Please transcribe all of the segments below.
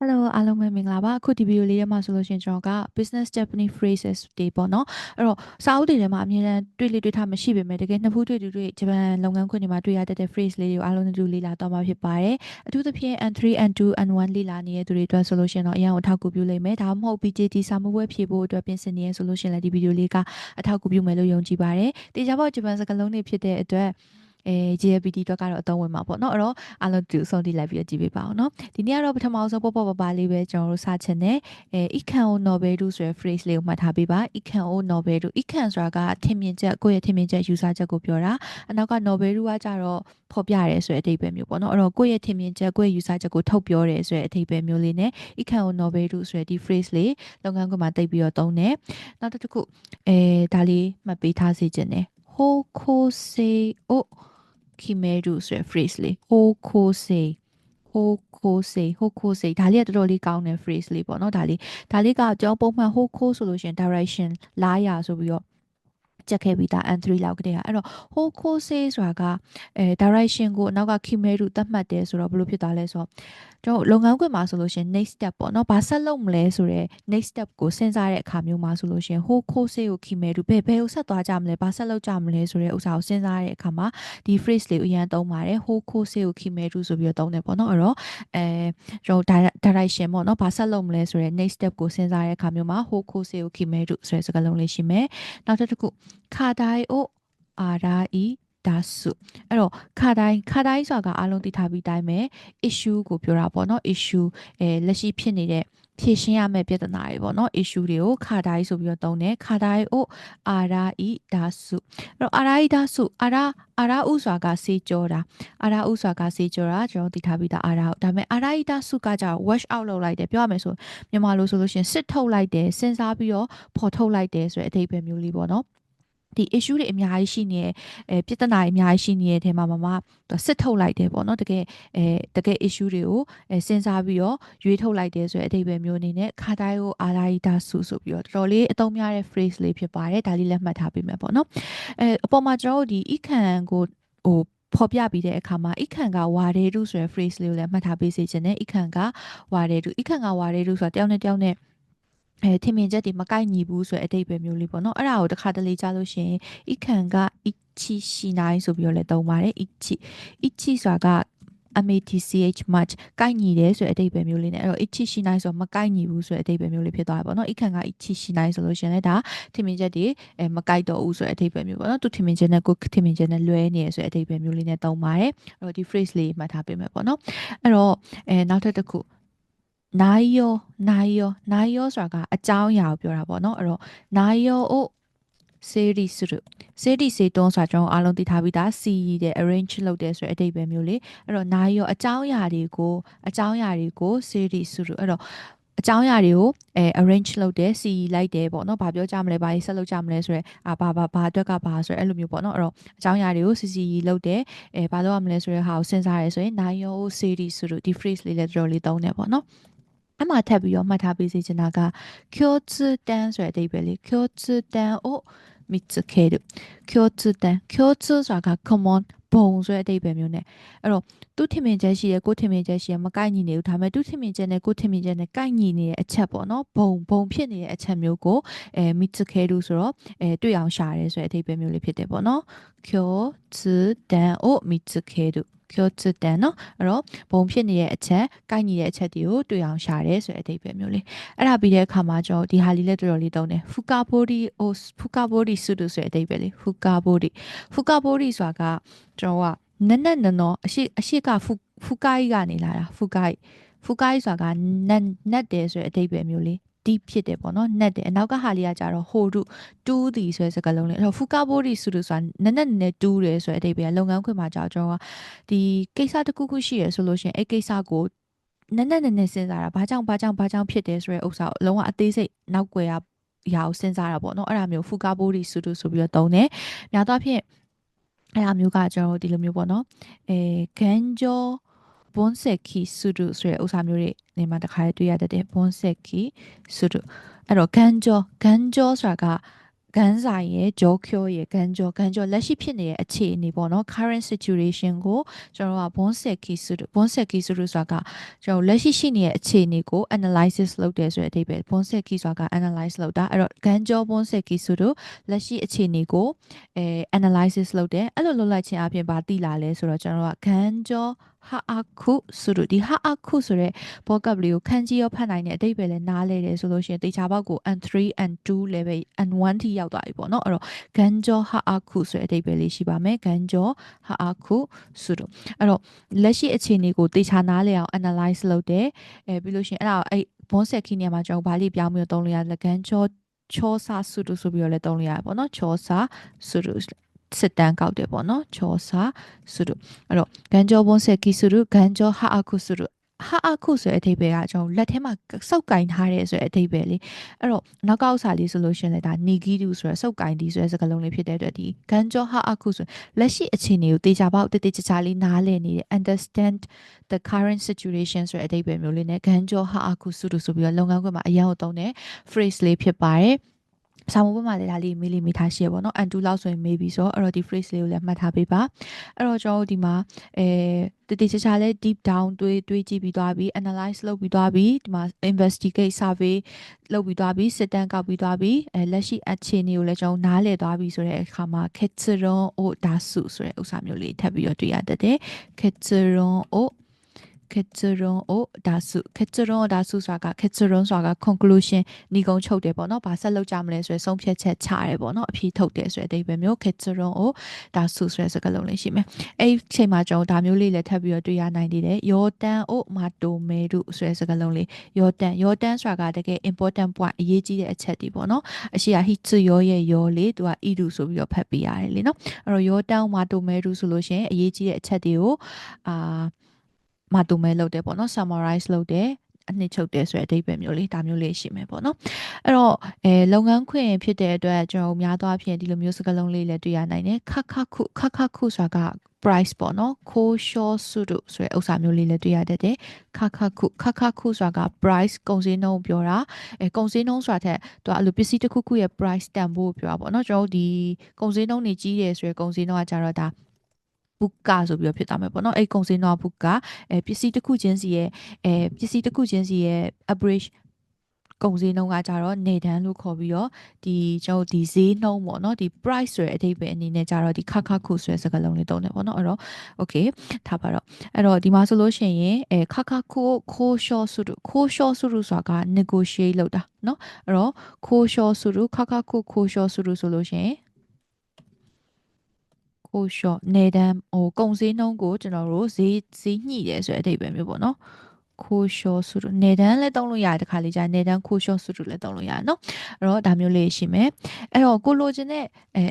Hello အားလုံးပဲမင်္ဂလာပါအခုဒီဗီဒီယိုလေးထဲမှာဆိုလို့ရှိရင်ကျွန်တော်က business Japanese phrases တွေပေါ့နော်အဲ့တော့စာအုပ်တွေထဲမှာအမြဲတမ်းတွေ့လေတွေ့ထားမရှိပေမဲ့တကယ်နှစ်ဖူးတွေ့တူတွေ့ဂျပန်လုပ်ငန်းခွင်တွေမှာတွေ့ရတတ်တဲ့ phrase လေးတွေကိုအားလုံးတူလေ့လာတော့မှာဖြစ်ပါတယ်အထူးသဖြင့် N3 N2 N1 လေ့လာနေတဲ့သူတွေအတွက်ဆိုလို့ရှိရင်တော့အရင်အထောက်အကူပြုလိမ့်မယ်ဒါမှမဟုတ် BJT စာမွေးပွဲဖြေဖို့အတွက်ပြင်ဆင်နေရဆိုလို့ရှိရင်လည်းဒီဗီဒီယိုလေးကအထောက်အကူပြုမယ်လို့ယုံကြည်ပါတယ်တေချာပေါက်ဂျပန်စကားလုံးတွေဖြစ်တဲ့အတွက် အဲ JLPT အတွက်ကတော့အသုံးဝင်မှာပေါ့နော်အဲ့တော့အားလုံးတူဆုံးတိလိုက်ပြီးကြည့်ပေးပါအောင်နော်ဒီနေ့ကတော့ပထမဆုံးပေါ့ပေါ့ပပလေးပဲကျွန်တော်တို့စချင်တယ်အဲ ikan o noberu ဆိုတဲ့ phrase လေးကိုမှတ်ထားပေးပါ ikan o noberu ikan ဆိုတာကထင်မြင်ချက်ကိုယ့်ရဲ့ထင်မြင်ချက်ယူဆချက်ကိုပြောတာအနောက်က noberu ကကြတော့ဖော်ပြရဲဆိုတဲ့အဓိပ္ပာယ်မျိုးပေါ့နော်အဲ့တော့ကိုယ့်ရဲ့ထင်မြင်ချက်ကိုယ့်ရဲ့ယူဆချက်ကိုထုတ်ပြောရဲဆိုတဲ့အဓိပ္ပာယ်မျိုးလေးနဲ့ ikan o noberu ဆိုတဲ့ဒီ phrase လေးလုပ်ငန်းခွင်မှာတိတ်ပြီးတော့သုံးတယ်နောက်တစ်ခုအဲဒါလေးမှတ်ပေးထားစေချင်တယ် hokose o ခိမဲရုဆိုတဲ့ phrase လေး okose hokose hokose ဒါလေးကတော်တော်လေးကောင်းတဲ့ phrase လေးပေါ့နော်ဒါလေးဒါလေးကကျွန်တော်ပုံမှန် hoko ဆိုလို့ရှင် direction လာရဆိုပြီးတော့ ကြက်ခဲ့ပြီးသား N3 လောက်ကတည်းကအဲ့တော့ whole course ဆိုတာကအဲ direction ကိုအနောက်က Kimeru သတ်မှတ်တယ်ဆိုတော့ဘယ်လိုဖြစ်သွားလဲဆိုတော့ကျွန်တော်လုပ်ငန်းခွင်မှာဆိုလို့ရှိရင် next step ပေါ့နော်ဘာဆက်လုပ်မလဲဆိုတော့ next step ကိုစဉ်းစားတဲ့အခါမျိုးမှာဆိုလို့ရှိရင် whole course ကို Kimeru ဘယ်ဘယ်ကိုဆက်သွားကြမလဲဘာဆက်လုပ်ကြမလဲဆိုတဲ့ဥစ္စာကိုစဉ်းစားတဲ့အခါမှာဒီ phrase လေးကိုအရင်သုံးပါတယ် whole course ကို Kimeru ဆိုပြီးတော့သုံးတယ်ပေါ့နော်အဲ့တော့အဲကျွန်တော် direction ပေါ့နော်ဘာဆက်လုပ်မလဲဆိုတော့ next step ကိုစဉ်းစားတဲ့အခါမျိုးမှာ whole course ကို Kimeru ဆိုတဲ့စကားလုံးလေးရှိမယ်နောက်တစ်ခုခါတိုင်းအိုအာရာဤဒါစုအဲ့တော့ခါတိုင်းခါတိုင်းဆိုတာကအားလုံးသိထားပြီးတိုင်းပဲ issue ကိုပြောတာပေါ့နော် issue အဲလက်ရှိဖြစ်နေတဲ့ဖြေရှင်းရမယ့်ပြဿနာတွေပေါ့နော် issue တွေကိုခါတိုင်းဆိုပြီးတော့သုံးတယ်ခါတိုင်းအိုအာရာဤဒါစုအဲ့တော့အာရာဤဒါစုအာရာအာရာဥစွာကစေးကြောတာအာရာဥစွာကစေးကြောတာကျွန်တော်သိထားပြီးသားအာရာဒါပေမဲ့အာရာဤဒါစုကကြတော့ wash out လုပ်လိုက်တယ်ပြောရမယ်ဆိုမြန်မာလိုဆိုလို့ရှိရင်စစ်ထုတ်လိုက်တယ်စဉ်းစားပြီးတော့ဖော်ထုတ်လိုက်တယ်ဆိုတဲ့အဓိပ္ပာယ်မျိုးလေးပေါ့နော် ဒီ issue တွေအများကြီးရှိနေအဲပြဿနာတွေအများကြီးရှိနေတဲ့ထဲမှာမမစစ်ထုတ်လိုက်တယ်ပေါ့နော်တကယ်အဲတကယ် issue တွေကိုအဲစဉ်းစားပြီးတော့ရွေးထုတ်လိုက်တယ်ဆိုတဲ့အဓိပ္ပာယ်မျိုးအနေနဲ့ခါတိုင်းကိုအာလာရီတာစုဆိုပြီးတော့တော်တော်လေးအသုံးများတဲ့ phrase လေးဖြစ်ပါတယ်ဒါလေးလက်မှတ်ထားပေးမယ်ပေါ့နော်အဲအပေါ်မှာကျွန်တော်တို့ဒီ ikan ကိုဟိုဖော်ပြပြီးတဲ့အခါမှာ ikan ကဝါရဲတုဆိုတဲ့ phrase လေးကိုလည်းမှတ်ထားပေးစေချင်တယ် ikan ကဝါရဲတု ikan ကဝါရဲတုဆိုတာတယောက်နဲ့တယောက်နဲ့ အဲထင်မြင်ချက်တွေမကိုက်ညီဘူးဆိုတဲ့အတိတ်ပဲမျိုးလေးပေါ့နော်အဲ့ဒါကိုတစ်ခါတလေကြားလို့ရှိရင် ikan က ichi shinai ဆိုပြီးတော့လည်းသုံးပါတယ် ichi ichi ဆိုတာက MATCH much ကိုက်ညီတယ်ဆိုတဲ့အဓိပ္ပာယ်မျိုးလေးနဲ့အဲ့တော့ ichi shinai ဆိုတော့မကိုက်ညီဘူးဆိုတဲ့အဓိပ္ပာယ်မျိုးလေးဖြစ်သွားတယ်ပေါ့နော် ikan က ichi shinai ဆိုလို့ရှိရင်လည်းဒါထင်မြင်ချက်တွေအဲမကိုက်တော့ဘူးဆိုတဲ့အဓိပ္ပာယ်မျိုးပေါ့နော်သူထင်မြင်ချက်နဲ့ကိုထင်မြင်ချက်နဲ့လွဲနေရဆိုတဲ့အဓိပ္ပာယ်မျိုးလေးနဲ့သုံးပါတယ်အဲ့တော့ဒီ phrase လေးမှတ်ထားပေးမယ်ပေါ့နော်အဲ့တော့အဲနောက်ထပ်တစ်ခု နိုင်ယောနိုင်ယောနိုင်ယောဆိုတာကအကြောင်းအရာကိုပြောတာပေါ့နော်အဲ့တော့နိုင်ယောအိုစေရီစုစေရီစေတုံးဆိုတာကျွန်တော်အားလုံးသိထားပြီးသားစီတဲ့ arrange လုပ်တယ်ဆိုတဲ့အဓိပ္ပာယ်မျိုးလေအဲ့တော့နိုင်ယောအကြောင်းအရာတွေကိုအကြောင်းအရာတွေကိုစေရီစုအဲ့တော့အကြောင်းအရာတွေကိုအဲ arrange လုပ်တယ်စီလိုက်တယ်ပေါ့နော်။ဘာပြောကြမလဲ။ဘာကြီးဆက်လုပ်ကြမလဲဆိုရဲအာဘာဘာဘာအတွက်ကဘာဆိုရဲအဲ့လိုမျိုးပေါ့နော်။အဲ့တော့အကြောင်းအရာတွေကိုစီစီလုပ်တယ်။အဲဘာလုပ်ရမလဲဆိုရဲဟာကိုစဉ်းစားရဲဆိုရင်နိုင်ယော series ဆိုလို့ဒီ phrase လေးလည်းတော်တော်လေးသုံးတယ်ပေါ့နော်။ အဲ့မှာထပ်ပြီးတော့မှတ်ထားပေးစေချင်တာက kyotsudan ဆိုတဲ့အဓိပ္ပာယ်လေး kyotsudan ကိုမိတခဲတယ် kyotsudan kyotsu ဆိုတာက common ဘုံဆိုတဲ့အဓိပ္ပာယ်မျိုး ਨੇ အဲ့တော့သူ့ထင်မြင်ချက်ရှိရယ်ကိုထင်မြင်ချက်ရှိရယ်မကိုက်ညီနေဘူးဒါပေမဲ့သူ့ထင်မြင်ချက်နဲ့ကိုထင်မြင်ချက်နဲ့ကိုက်ညီနေတဲ့အချက်ပေါ့နော်ဘုံဘုံဖြစ်နေတဲ့အချက်မျိုးကိုအဲမိတခဲလို့ဆိုတော့အဲတွေ့အောင်ရှာရဲဆိုတဲ့အဓိပ္ပာယ်မျိုးလေးဖြစ်တယ်ပေါ့နော် kyotsudan ကိုမိတခဲတယ် နော်အဲ့တော့ဘုံဖြစ်နေတဲ့အချက်ကိုက်ညီတဲ့အချက်တွေကိုတွေ့အောင်ရှာတယ်ဆိုတဲ့အဓိပ္ပာယ်မျိုးလေးအဲ့ဒါပြီးတဲ့အခါမှာကျွန်တော်ဒီဟာလေးလည်းတော်တော်လေးသုံးတယ်ဖူကာဘိုဒီအိုဖူကာဘိုဒီစုတုဆိုတဲ့အဓိပ္ပာယ်လေးဖူကာဘိုဒီဖူကာဘိုဒီဆိုတာကကျွန်တော်ကနက်နက်နော်အရှိအရှိကဖူဖူကိုင်းကနေလာတာဖူကိုင်းဖူကိုင်းဆိုတာကနက်နက်တယ်ဆိုတဲ့အဓိပ္ပာယ်မျိုးလေး deep ဖြစ်တယ်ပေါ့နော် net တယ်အနောက်ကဟာလေးကကြတော့ဟိုတုတူးသည်ဆိုတဲ့စကားလုံးလေးအဲ့တော့ဖူကာဘိုဒီစုလို့ဆိုတာနက်နက်နဲ့တူးတယ်ဆိုတဲ့အဓိပ္ပာယ်လုပ်ငန်းခွင်မှာကြောက်ကျွန်တော်ကဒီကိစ္စတစ်ခုခုရှိရဆိုလို့ရှိရင်အဲ့ကိစ္စကိုနက်နက်နဲ့နဲ့စဉ်းစားတာဘာကြောင့်ဘာကြောင့်ဘာကြောင့်ဖြစ်တယ်ဆိုတဲ့ဥစ္စာကိုအလုံးဝအသေးစိတ်နောက်ွယ်ရရာကိုစဉ်းစားတာပေါ့နော်အဲ့ဒါမျိုးဖူကာဘိုဒီစုလို့ဆိုပြီးတော့တုံးတယ်များသောအားဖြင့်အဲ့ဒါမျိုးကကျွန်တော်ဒီလိုမျိုးပေါ့နော်အဲဂန်ဂျော ဘွန်ဆက်ခီစုဒုဆိုတဲ့ဥစ္စာမျိုးတွေနေမှာတခါတွေ့ရတဲ့ဘွန်ဆက်ခီစုဒုအဲ့တော့ဂန်ဂျောဂန်ဂျောဆိုတာကဂန်းစာရဲ့ဂျောကျိုရဲ့ဂန်းဂျောဂန်းဂျောလက်ရှိဖြစ်နေတဲ့အခြေအနေပေါ့နော် current situation ကိုကျွန်တော်တို့က bond set key ဆို bond set key ဆိုလို့ဆိုတာကကျွန်တော်လက်ရှိရှိနေတဲ့အခြေအနေကို analysis လုပ်တယ်ဆိုတဲ့အဓိပ္ပာယ် bond set key ဆိုတာက analyze လုပ်တာအဲ့တော့ဂန်းဂျော bond set key ဆိုတော့လက်ရှိအခြေအနေကိုအဲ analysis လုပ်တယ်အဲ့လိုလုပ်လိုက်ခြင်းအပြင်ဘာသိလာလဲဆိုတော့ကျွန်တော်တို့ကဂန်းဂျော ဟာအခုဆိုတော့ဒီဟာအခုဆိုတဲ့ vocab လေးကိုခန်းကြီးရောဖတ်နိုင်တဲ့အတိတ်ပဲလဲနားလဲတယ်ဆိုလို့ရှိရင်တေချာပေါက်ကို N3 N2 level N1 ထိရောက်သွားပြီပေါ့နော်အဲ့တော့ဂန်ဂျောဟာအခုဆိုတဲ့အတိတ်ပဲလေးရှိပါမယ်ဂန်ဂျောဟာအခုဆိုတော့အဲ့တော့လက်ရှိအခြေအနေကိုတေချာနားလဲအောင် analyze လုပ်တယ်အဲပြီးလို့ရှိရင်အဲ့ဒါအဲ့ဘွန်ဆက်ခီနေရာမှာကျွန်တော်ဗာလိပြောင်းပြီးတော့သုံးလို့ရတယ်ဂန်ဂျောချောစာစုတို့ဆိုပြီးတော့လည်းသုံးလို့ရတယ်ပေါ့နော်ချောစာစုတို့ စစ်တမ်းကောက်တယ်ပေါ့နော်ချောစာစုတို့အဲ့တော့ဂန်ဂျောဘွန်ဆက်ကီစုတို့ဂန်ဂျောဟာအခုစုတို့ဟာအခုဆိုတဲ့အဓိပ္ပာယ်ကကျွန်တော်လက်ထဲမှာစောက်ကင်ထားတယ်ဆိုတဲ့အဓိပ္ပာယ်လေးအဲ့တော့နောက်ကောက်စာလေးဆိုလို့ရှင်လေဒါနီဂီတူဆိုရယ်စောက်ကင်ဒီဆိုတဲ့စကားလုံးလေးဖြစ်တဲ့အတွက်ဒီဂန်ဂျောဟာအခုဆိုလက်ရှိအခြေအနေကိုတေချာပေါက်တေတေချာချာလေးနားလည်နေတယ် understand the current situation ဆိုတဲ့အဓိပ္ပာယ်မျိုးလေးနဲ့ဂန်ဂျောဟာအခုစုတို့ဆိုပြီးတော့လုပ်ငန်းခွင်မှာအရင်ကိုသုံးတဲ့ phrase လေးဖြစ်ပါတယ် စာမိုးဘက်မှာလည်းဒါလေးမေးလေးမိထားရှိရပေါ့နော် and 2လောက်ဆိုရင်မေးပြီဆိုတော့အဲ့တော့ဒီ phrase လေးကိုလည်းမှတ်ထားပေးပါအဲ့တော့ကျွန်တော်တို့ဒီမှာအဲတတိချာချာလဲ deep down တွေးတွေးကြည့်ပြီးသွားပြီ analyze လုပ်ပြီးသွားပြီဒီမှာ investigate survey လုပ်ပြီးသွားပြီစစ်တမ်းကောက်ပြီးသွားပြီအဲလက်ရှိအခြေအနေကိုလည်းကျွန်တော်နားလည်သွားပြီဆိုတဲ့အခါမှာ ketseron o dasu ဆိုတဲ့ဥစ္စာမျိုးလေးထပ်ပြီးတော့တွေ့ရတတ်တယ် ketseron o ခေချရွန်အိုဒါစုခေချရွန်ဒါစုဆိုတာကခေချရွန်ဆိုတာက conclusion ညီကုံချုပ်တယ်ပေါ့နော်။ဘာဆက်လုပ်ကြမလဲဆိုရယ်ဆုံးဖြတ်ချက်ချရဲပေါ့နော်။အဖြေထုတ်တယ်ဆိုတဲ့အဓိပ္ပာယ်မျိုးခေချရွန်အိုဒါစုဆိုတဲ့စကားလုံးလေးရှိမယ်။အဲ့ဒီချိန်မှာကျွန်တော်ဒါမျိုးလေးလည်းထပ်ပြီးတော့တွေ့ရနိုင်သေးတယ်။ယောတန်အိုမာတိုမဲရုဆိုတဲ့စကားလုံးလေးယောတန်ယောတန်ဆိုတာကတကယ် important point အရေးကြီးတဲ့အချက်တွေပေါ့နော်။အရှိကဟိချယောရဲ့ယောလေးသူကဣဒုဆိုပြီးတော့ဖတ်ပေးရတယ်လေနော်။အဲ့တော့ယောတန်မာတိုမဲရုဆိုလို့ရှိရင်အရေးကြီးတဲ့အချက်တွေကိုအာ မတူမဲလုပ်တယ်ပေါ့နော် summarize လုပ်တယ်အနှစ်ချုပ်တယ်ဆိုတဲ့အဓိပ္ပာယ်မျိုးလေးဒါမျိုးလေးရှိမယ်ပေါ့နော်အဲ့တော့အဲလုပ်ငန်းခွင်ဖြစ်တဲ့အတွက်ကျွန်တော်များသောအားဖြင့်ဒီလိုမျိုးစကားလုံးလေးလည်းတွေ့ရနိုင်တယ်ခခခုခခခုဆိုတာက price ပေါ့နော်ခိုးရှော့စုတို့ဆိုတဲ့ဥစ္စာမျိုးလေးလည်းတွေ့ရတတ်တယ်ခခခုခခခုဆိုတာက price ကုန်စည်နှုန်းပြောတာအဲကုန်စည်နှုန်းဆိုတာတဲ့သူကအဲ့လိုပစ္စည်းတစ်ခုခုရဲ့ price တန်ဖို့ပြောတာပေါ့နော်ကျွန်တော်တို့ဒီကုန်စည်နှုန်းတွေကြီးတယ်ဆိုရယ်ကုန်စည်နှုန်းကကြတော့ဒါ ပုကဆိုပြီးတော့ဖြစ်သွားမယ်ပေါ့နော်အဲ့ကုန်စည်နွားပုကအဲပစ္စည်းတစ်ခုချင်းစီရဲ့အဲပစ္စည်းတစ်ခုချင်းစီရဲ့ average ကုန်စည်နှုန်းကကြတော့နေတန်းလို့ခေါ်ပြီးတော့ဒီကျွန်တော်ဒီဈေးနှုန်းပေါ့နော်ဒီ price ဆိုတဲ့အဓိပ္ပာယ်အနေနဲ့ကြတော့ဒီခခခုဆိုတဲ့စကားလုံးလေးသုံးတယ်ပေါ့နော်အဲ့တော့ okay ထားပါတော့အဲ့တော့ဒီမှာဆိုလို့ရှိရင်အဲခခခုကို kosho suru kosho suru ဆိုတာက negotiate လုပ်တာနော်အဲ့တော့ kosho suru ခခခု kosho suru ဆိုလို့ရှိရင် ကိုရှော့နေတန်းဟိုကုံစည်းနှုံးကိုကျွန်တော်တို့ဈေးဈေးညှိတယ်ဆိုတဲ့အဓိပ္ပာယ်မျိုးပေါ့နော်ခိုးရှော့စုတို့နေတန်းလည်းတုံးလို့ရတယ်တခါလေးကြာနေတန်းခိုးရှော့စုတို့လည်းတုံးလို့ရတယ်နော်အဲ့တော့ဒါမျိုးလေးရှိမယ်အဲ့တော့ကိုလိုချင်တဲ့အဲ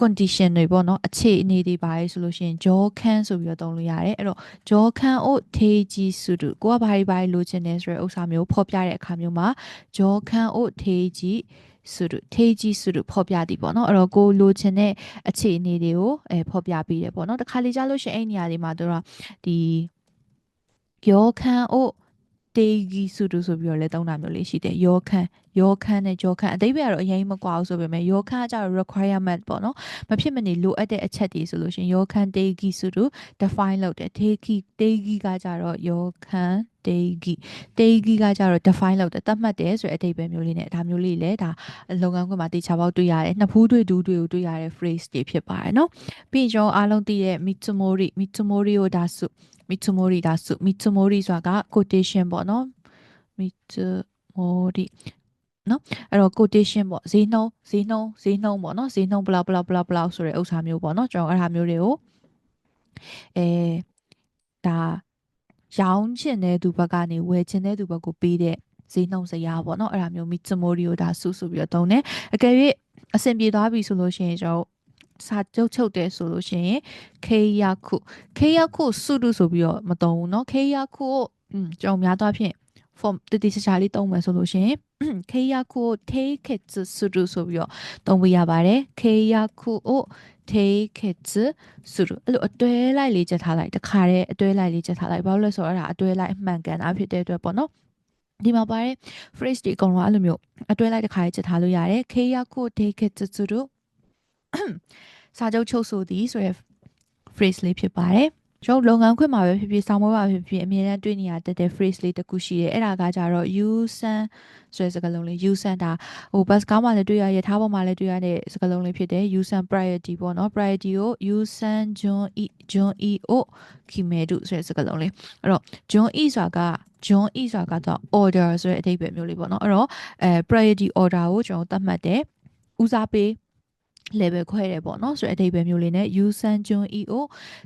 condition တွေပေါ့နော်အခြေအနေတွေပါလေဆိုလို့ရှိရင်ဂျောခန်းဆိုပြီးတော့သုံးလို့ရတယ်အဲ့တော့ဂျောခန်းအိုထေးကြီးစုတုကိုကဘာတွေဘာတွေလိုချင်တယ်ဆိုတဲ့ဥစ္စာမျိုးဖော်ပြတဲ့အခါမျိုးမှာဂျောခန်းအိုထေးကြီး စုတို့ထေးကြီးစုတို့ဖော်ပြသည်ပေါ့နော်အဲ့တော့ကိုလိုချင်တဲ့အခြေအနေတွေကိုအဲဖော်ပြပေးတယ်ပေါ့နော်တခါလေကြားလို့ရှိရင်အဲ့နေရာတွေမှာတို့ကဒီယောခန်းအို တေဂီစုတို့ဆိုပြီးတော့လည်းတောင်းတာမျိုးလေးရှိတယ်ယောခန်းယောခန်းနဲ့ယောခန်းအတိပ္ပယ်ကတော့အရင်မကွာဘူးဆိုပေမဲ့ယောခန်းကကျတော့ requirement ပေါ့နော်မဖြစ်မနေလိုအပ်တဲ့အချက်တွေဆိုလို့ရှိရင်ယောခန်းတေဂီစုတို့ define လုပ်တယ်တေဂီတေဂီကကျတော့ယောခန်းတေဂီတေဂီကကြတော့ define လုပ်တယ်သတ်မှတ်တယ်ဆိုတဲ့အဓိပ္ပာယ်မျိုးလေးနဲ့ဒါမျိုးလေးလည်းဒါလုပ်ငန်းခွင်မှာတေချာပေါက်တွေ့ရတယ်နှစ်ဖူးတွေ့ဒူးတွေ့ကိုတွေ့ရတဲ့ phrase တွေဖြစ်ပါတယ်နော်ပြီးရင်ကျွန်တော်အားလုံးသိတဲ့ mitsumori mitsumori ကိုဒါစု မီတူမိုရီဒါစုမီတူမိုရီဆိုတာက quotation ပေါ့နော်မီတူမိုရီနော်အဲ့တော့ quotation ပေါ့ဈေးနှုန်းဈေးနှုန်းဈေးနှုန်းပေါ့နော်ဈေးနှုန်းဘလောက်ဘလောက်ဘလောက်ဘလောက်ဆိုတဲ့ဥစ္စာမျိုးပေါ့နော်ကျွန်တော်အဲ့ဒါမျိုးတွေကိုအဲဒါရောင်းချင်တဲ့သူဘက်ကနေဝယ်ချင်တဲ့သူဘက်ကိုပေးတဲ့ဈေးနှုန်းစရာပေါ့နော်အဲ့ဒါမျိုးမီတူမိုရီကိုဒါစုစုပြီးတော့တုံးတယ်အကယ်၍အဆင်ပြေသွားပြီဆိုလို့ရှိရင်ကျွန်တော် စာချုပ်ချုပ်တယ်ဆိုလို့ရှိရင်ခေယခုခေယခုစုတုဆိုပြီးတော့မတုံဘူးเนาะခေယခုကိုอืมကျွန်တော်များသောအားဖြင့် form တတိချာချာလေးတုံးမယ်ဆိုလို့ရှိရင်ခေယခု take it စုတုဆိုပြီးတော့တုံးပြရပါတယ်ခေယခုကို take it စုတုအဲ့လိုအတွဲလိုက်လေးချက်ထားလိုက်တခါတည်းအတွဲလိုက်လေးချက်ထားလိုက်ဘာလို့လဲဆိုတော့အဲ့ဒါအတွဲလိုက်အမှန်ကန်တာဖြစ်တဲ့အတွက်ပေါ့နော် ဒီမှာပါတဲ့ phrase တွေအကုန်လုံးအဲ့လိုမျိုးအတွဲလိုက်တစ်ခါရေးချက်ထားလို့ရတယ်ခေယာကိုဒေခေတ စုတို့စာချုပ်ချုပ်ဆိုသည်ဆိုရယ် phrase လေးဖြစ်ပါတယ်ကျွန်တော်လုပ်ငန်းခွင်မှာပဲဖြစ်ဖြစ်ဆောင်းပွဲမှာဖြစ်ဖြစ်အမြဲတမ်းတွေ့နေရတတ်တဲ့ phrase လေးတစ်ခုရှိတယ်အဲ့ဒါကကြတော့ you san ဆိုတဲ့စကားလုံးလေး you san ဒါဟို bus ကားမှာလည်းတွေ့ရရထားပေါ်မှာလည်းတွေ့ရတဲ့စကားလုံးလေးဖြစ်တယ် you san priority ပေါ့နော် priority ကို you san john e john e o kimedu ဆိုတဲ့စကားလုံးလေးအဲ့တော့ john e ဆိုတာက john e ဆိုတာကတော့ order ဆိုတဲ့အဓိပ္ပာယ်မျိုးလေးပေါ့နော်အဲ့တော့အဲ priority order ကိုကျွန်တော်သတ်မှတ်တယ်ဦးစားပေး level ခွဲတယ်ပေါ့နော်ဆိုတဲ့အဓိပ္ပာယ်မျိုးလေးနဲ့ you san jun i o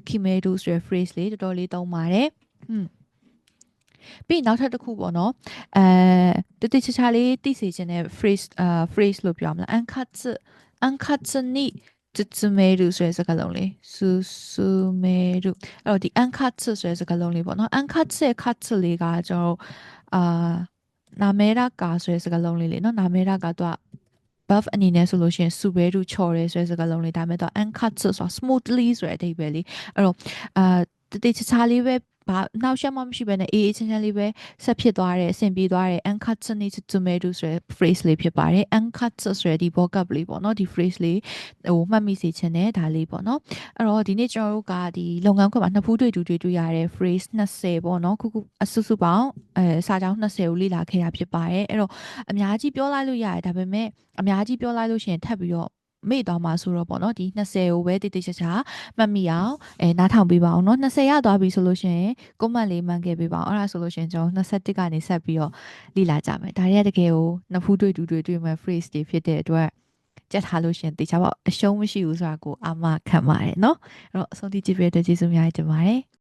kimedo ဆိုတဲ့ phrase လေးတော်တော်လေးသုံးပါတယ်ဟွန်းပြီးနောက်ထပ်တစ်ခုပေါ့နော်အဲတတိချာချာလေးသိစေခြင်းနဲ့ phrase အာ phrase လို့ပြောမလား ankatsu ankatsu ni စုမေရုဆိုတဲ့စကားလုံးလေးစုစုမေရုအဲ့တော့ဒီ ankatsu ဆိုတဲ့စကားလုံးလေးပေါ့နော် ankatsu ရဲ့ katsu လေးကကျွန်တော်အာနာမေရကာဆိုတဲ့စကားလုံးလေးလေနော်နာမေရကာသူက buff အနေနဲ့ဆိုလို့ရှိရင် super တို့ချော်ရဲဆိုတဲ့စကားလုံးလေးဒါပေမဲ့တော့ ankatsu ဆိုတာ smoothly ဆိုတဲ့အဓိပ္ပာယ်လေးအဲ့တော့အာတတိချာချာလေးပဲ ဘာနောက်ရှက်မှမရှိဘဲနဲ့အေးအေးချမ်းချမ်းလေးပဲဆက်ဖြစ်သွားတယ်အဆင်ပြေသွားတယ် ankatsu ni tsumeru ဆိုတဲ့ phrase လေးဖြစ်ပါတယ် ankatsu ဆိုတဲ့ဒီ vocab လေးပေါ့နော်ဒီ phrase လေးဟိုမှတ်မိစေချင်တယ်ဒါလေးပေါ့နော်အဲ့တော့ဒီနေ့ကျွန်တော်တို့ကဒီလုပ်ငန်းခွင်မှာနှစ်ဖူးတွေ့တူတွေ့တွေ့ရတဲ့ phrase 20ပေါ့နော်ခုခုအစုစုပေါင်းအဲစာကြောင်း20ကိုလေ့လာခဲ့တာဖြစ်ပါတယ်အဲ့တော့အများကြီးပြောလိုက်လို့ရတယ်ဒါပေမဲ့အများကြီးပြောလိုက်လို့ရှိရင်ထပ်ပြီးတော့ မေ့သွားမှာဆိုတော့ပေါ့နော်ဒီ20ကိုပဲတိတိကျကျမှတ်မိအောင်အဲနားထောင်ပေးပါအောင်နော်20ရသွားပြီဆိုလို့ရှိရင်ကွန်မန့်လေးမှန်ခဲ့ပေးပါအောင်အဲ့ဒါဆိုလို့ရှိရင်ကျွန်တော်21ကနေဆက်ပြီးတော့လေ့လာကြမယ်ဒါရဲတကယ်ကိုနှစ်ဖူးတွေ့တူတွေ့တွေ့မဲ့ phrase တွေဖြစ်တဲ့အတွက်ကြက်ထားလို့ရှိရင်တေချာပေါ့အရှုံးမရှိဘူးဆိုတာကိုအာမခံပါတယ်เนาะအဲ့တော့အဆုံးထိကြည့်ပြတဲ့ကျေးဇူးများတင်ပါတယ်